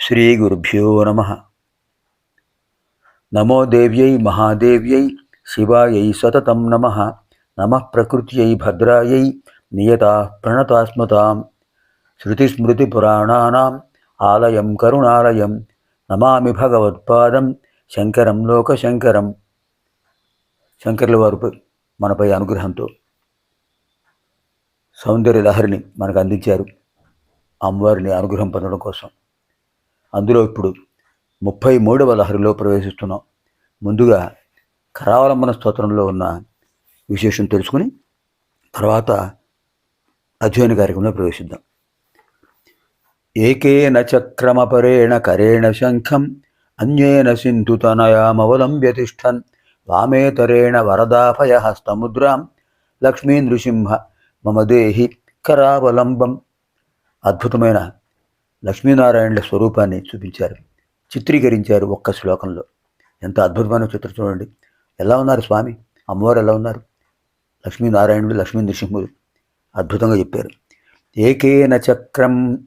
శ్రీ గురుభ్యో నమ. నమో దేవ్యై మహాదేవ్యై శివాయై సతతం నమ. నమ ప్రకృత్యై భద్రాయై నియత ప్రణతాస్మతాం. శృతిస్మృతిపురాణానాం ఆలయం కరుణాలయం. నమామి భగవత్పాదం శంకరం లోకశంకరం. శంకర్ల వారు మనపై అనుగ్రహంతో సౌందర్య లహరిని మనకు అందించారు అమ్మవారిని అనుగ్రహం పొందడం కోసం. అందులో ఇప్పుడు ముప్పై మూడవ లహరిలో ప్రవేశిస్తున్నాం. ముందుగా కరావలంబన స్తోత్రంలో ఉన్న విశేషం తెలుసుకుని తర్వాత అధ్యయన కార్యక్రమంలో ప్రవేశిద్దాం. ఏకేన చక్రమపరేణ కరేణ శంఖం అన్యేన సింధుతనయామవలంబ్య తిష్టన్ వామేతరేణ వరదాభయ హస్తముద్రాం లక్ష్మీ నృసింహ మమ దేహి కరావలంబం. అద్భుతమైన లక్ష్మీనారాయణుల స్వరూపాన్ని చూపించారు. చిత్రీకరించారు ఒక్క శ్లోకంలో. ఎంత అద్భుతమైన చిత్రం చూడండి. ఎలా ఉన్నారు స్వామి? అమ్మవారు ఎలా ఉన్నారు? లక్ష్మీనారాయణుడు లక్ష్మీ నృసింహుడు అద్భుతంగా చెప్పారు. ఏకేన చక్రం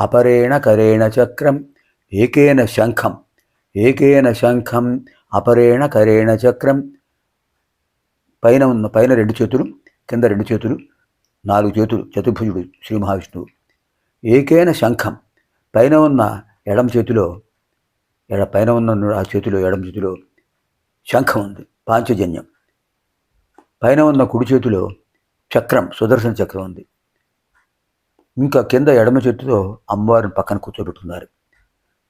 అపరేణ కరేణ చక్రం ఏకేన శంఖం ఏకేన శంఖం అపరేణ కరేణ చక్రం. పైన ఉన్న పైన రెండు చేతులు కింద రెండు చేతులు నాలుగు చేతులు చతుర్భుజుడు శ్రీ మహావిష్ణువు. ఏకేన శంఖం పైన ఉన్న ఎడమ చేతిలో ఎడ పైన ఉన్న ఆ చేతిలో ఎడమ చేతిలో శంఖం ఉంది పాంచజన్యం. పైన ఉన్న కుడి చేతిలో చక్రం సుదర్శన చక్రం ఉంది. ఇంకా కింద ఎడమ చేతితో అమ్మవారిని పక్కన కూర్చోబెట్టున్నారు.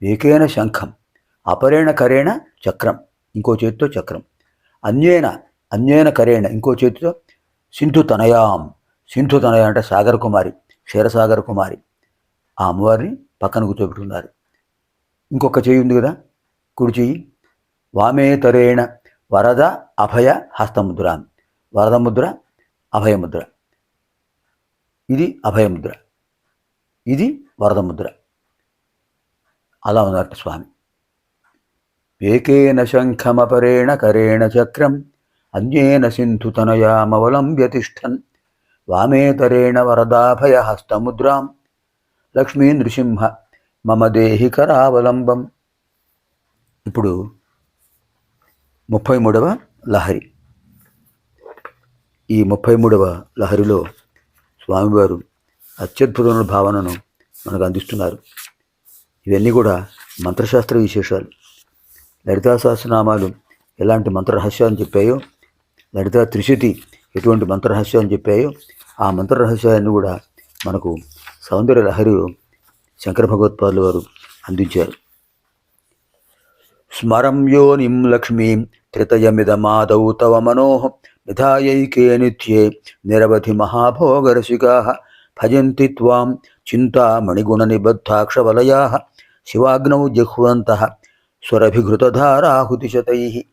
ఏకేన శంఖం అపరేణ కరేణ చక్రం ఇంకో చేతితో చక్రం. అన్యేన అన్యేన కరేణ ఇంకో చేతితో సింధు తనయాం. సింధు తనయ అంటే సాగర్ కుమారి క్షీరసాగర కుమారి. ఆ అమ్మవారిని పక్కన కూర్చోబెట్టుకున్నారు. ఇంకొక చెయ్యి ఉంది కదా కుడి చెయ్యి వామేతరేణ వరద అభయ హస్తముద్ర. వరద ముద్ర అభయముద్ర ఇది అభయముద్ర ఇది వరద ముద్ర. అలా ఉన్నట్టు స్వామి. ఏకేన శంఖమపరేణ కరేణ చక్రం. అన్యేన సింధుతనయామవలంబ్య తిష్టన్ వామేతరేణ వరదాభయ హస్తముద్రాం లక్ష్మీ నృసింహ మమ దేహి కరావలంబం ఇప్పుడు ముప్పై మూడవ లహరి ఈ ముప్పై మూడవ లహరిలో స్వామివారు అత్యద్భుతమైన భావనను మనకు అందిస్తున్నారు. ఇవన్నీ కూడా మంత్రశాస్త్ర విశేషాలు. లలితా ఎలాంటి మంత్ర రహస్యాన్ని చెప్పాయో లలితా త్రిశుతి ఎటువంటి మంత్ర చెప్పాయో ఆ మంత్రరహస్యాన్ని కూడా మనకు సౌందర్య లహరి శంకర భగవత్పాదుల వారు అందించారు. స్మరం యోనిం లక్ష్మీం త్రితయమిదమాదౌ తవ మనోహ నిధాయైకే నిత్యే నిరవధి మహాభోగరసికా భజంతి త్వాం చింతామణిగుణనిబద్ధాక్షవలయా శివాగ్నౌ జిహ్వంత స్వరభిఘృతధారాహుతిశతై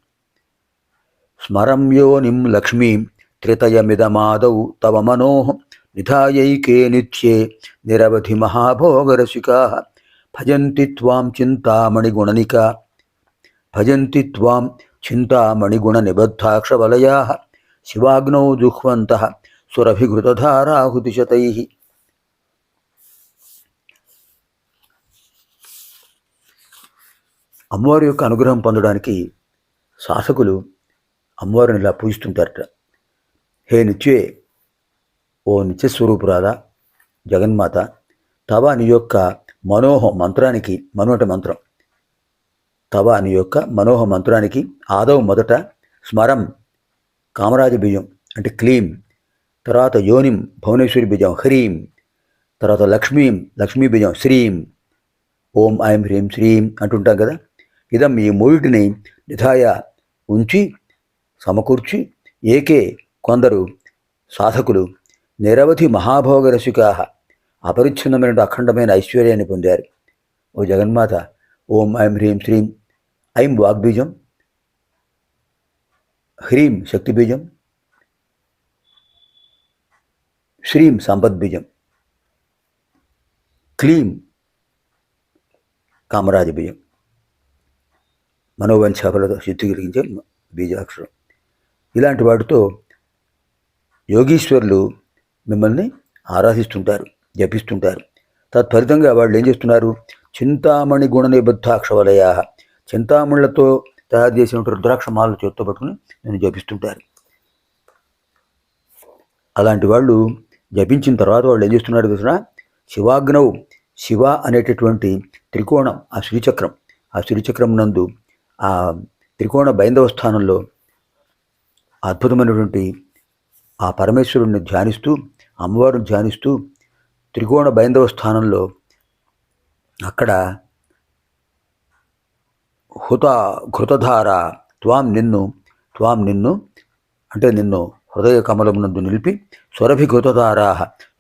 స్మరం యోనిం లక్ష్మీం త్రితయమిదమాదౌ తవ మనో నిధాయైకే నిత్యే నిరవధి మహాభోగరసికా భజంతి త్వాం చింతామణిగుణనిక భజంతి త్వాం చింతామణిగుణనిబద్ధాక్షవలయా శివాగ్నౌ జుహ్వంత సురభిఘృతధారాహుతిశతై అమ్మవారి యొక్క అనుగ్రహం పొందడానికి శాసకులు అమ్మవారిని ఇలా పూజిస్తుంటారట. హే నిత్యే ఓ నిత్యస్వరూపురాదా జగన్మాత తవ నీ యొక్క మనోహ మంత్రానికి మనోట మంత్రం. తవ నీ యొక్క మనోహ మంత్రానికి ఆదవ మొదట స్మరం కామరాజ బీజం అంటే క్లీం తర్వాత యోనిం భువనేశ్వరి బీజం హ్రీం తర్వాత లక్ష్మీం లక్ష్మీ బీజం శ్రీం ఓం ఐం హ్రీం శ్రీం అంటుంటాం కదా. ఇదం ఈ మూడిటిని నిధాయ ఉంచి సమకూర్చి ఏకే కొందరు సాధకులు నిరవధి మహాభోగ రసికా అపరిచ్ఛిన్నమైన అఖండమైన ఐశ్వర్యాన్ని పొందారు. ఓ జగన్మాత ఓం ఐం హ్రీం శ్రీం ఐం వాగ్బీజం హ్రీం శక్తిబీజం శ్రీం సంపద్బీజం క్లీం కామరాజబీజం. మనోవంశాఫలతో సిద్ధి కలిగించే బీజాక్షరం. ఇలాంటి వాటితో యోగీశ్వరులు మిమ్మల్ని ఆరాధిస్తుంటారు జపిస్తుంటారు. తత్ఫలితంగా వాళ్ళు ఏం చేస్తున్నారు? చింతామణి గుణ నిబద్ధాక్షవలయ చింతామణులతో తయారు చేసినటువంటి రుద్రాక్ష మాలలు చేత్తో పట్టుకుని నేను జపిస్తుంటారు. అలాంటి వాళ్ళు జపించిన తర్వాత వాళ్ళు ఏం చేస్తున్నారు తెలిసిన శివాగ్నవ్ శివ అనేటటువంటి త్రికోణం ఆ శ్రీచక్రం. ఆ శ్రీచక్రం నందు ఆ త్రికోణ బైందవ స్థానంలో అద్భుతమైనటువంటి ఆ పరమేశ్వరుణ్ణి ధ్యానిస్తూ అమ్మవారిని ధ్యానిస్తూ త్రికోణ బైందవ స్థానంలో అక్కడ హుత ఘృతధార త్వాం నిన్ను త్వాం నిన్ను అంటే నిన్ను హృదయ కమలమునందు నిలిపి స్వరభిఘృతధారా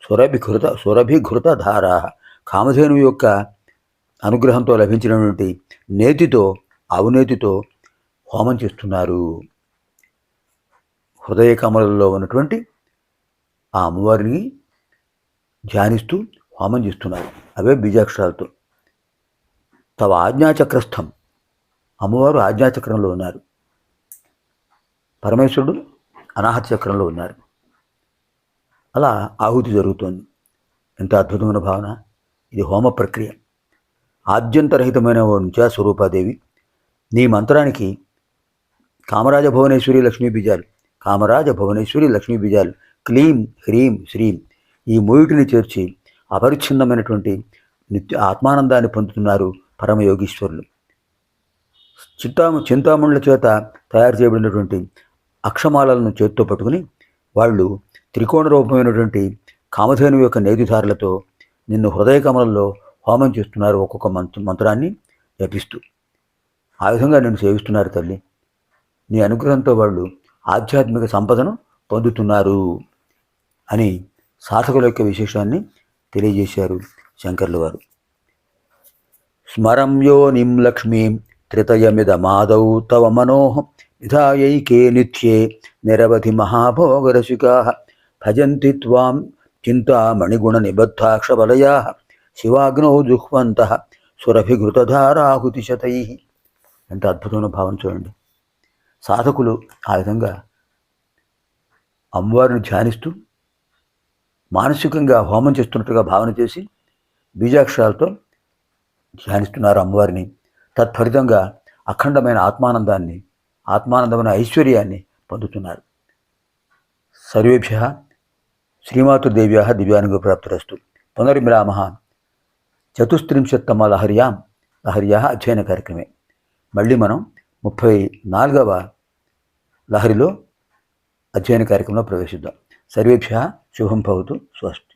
స్వరభిఘృత స్వరభిఘృతధారా కామధేను యొక్క అనుగ్రహంతో లభించినటువంటి నేతితో అవినేతితో హోమం చేస్తున్నారు. హృదయ కమలలో ఉన్నటువంటి ఆ అమ్మవారిని ధ్యానిస్తూ హోమం చేస్తున్నారు. అవే బీజాక్షరాలతో. తవ ఆజ్ఞాచక్రస్థం. అమ్మవారు ఆజ్ఞాచక్రంలో ఉన్నారు. పరమేశ్వరుడు అనాహత చక్రంలో ఉన్నారు. అలా ఆహుతి జరుగుతోంది. ఎంత అద్భుతమైన భావన. ఇది హోమ ప్రక్రియ. ఆద్యంతరహితమైన ఓ నిత్యా స్వరూపాదేవి. నీ మంత్రానికి కామరాజ భువనేశ్వరి లక్ష్మీ బీజాలు. కామరాజ భువనేశ్వరి లక్ష్మీ బీజాలు క్లీం హ్రీం శ్రీం ఈ మూడిటిని చేర్చి అపరిచ్ఛిన్నమైనటువంటి నిత్య ఆత్మానందాన్ని పొందుతున్నారు పరమయోగీశ్వరులు. చింతాము చింతామణుల చేత తయారు చేయబడినటువంటి అక్షమాలను చేత్తో పట్టుకుని వాళ్ళు త్రికోణ రూపమైనటువంటి కామధేను యొక్క నేతిధారులతో నిన్ను హృదయ కమలంలో హోమం చేస్తున్నారు ఒక్కొక్క మంత్ర మంత్రాన్ని జపిస్తూ. ఆ విధంగా నేను సేవిస్తున్నారు తల్లి. నీ అనుగ్రహంతో వాళ్ళు ఆధ్యాత్మిక సంపదను పొందుతున్నారు అని సాధకుల యొక్క విశేషాన్ని తెలియజేశారు శంకర్లు వారు స్మరం యోనిం లక్ష్మీం త్రితయమిదమాదౌ తవ మనోహం విధాయైకే నిత్యే నిరవధి మహాభోగరసికా భజంతి త్వాం చింతామణిగుణ నిబద్ధాక్షవలయా శివాగ్నౌ జుహ్వంత సురభిఘృతధారాహుతిశతై. ఎంత అద్భుతమైన భావం చూడండి. సాధకులు ఆ విధంగా అమ్మవారిని ధ్యానిస్తూ మానసికంగా హోమం చేస్తున్నట్టుగా భావన చేసి బీజాక్షరాలతో ధ్యానిస్తున్నారు అమ్మవారిని. తత్ఫలితంగా అఖండమైన ఆత్మానందాన్ని ఆత్మానందమైన ఐశ్వర్యాన్ని పొందుతున్నారు. సర్వేభ్య శ్రీమాతృదేవ్యా దివ్యానుగ ప్రాప్తిరస్తు. పునర్మిరామ చతుస్త్రింశత్తమ లహర్యాం లహర్యా అధ్యయన కార్యక్రమే. మళ్ళీ మనం ముప్పై నాలుగవ లహరిలో అధ్యయన కార్యక్రమంలో ప్రవేశిద్దాం. సర్వేభ్య శుభం భవతు స్వస్తి.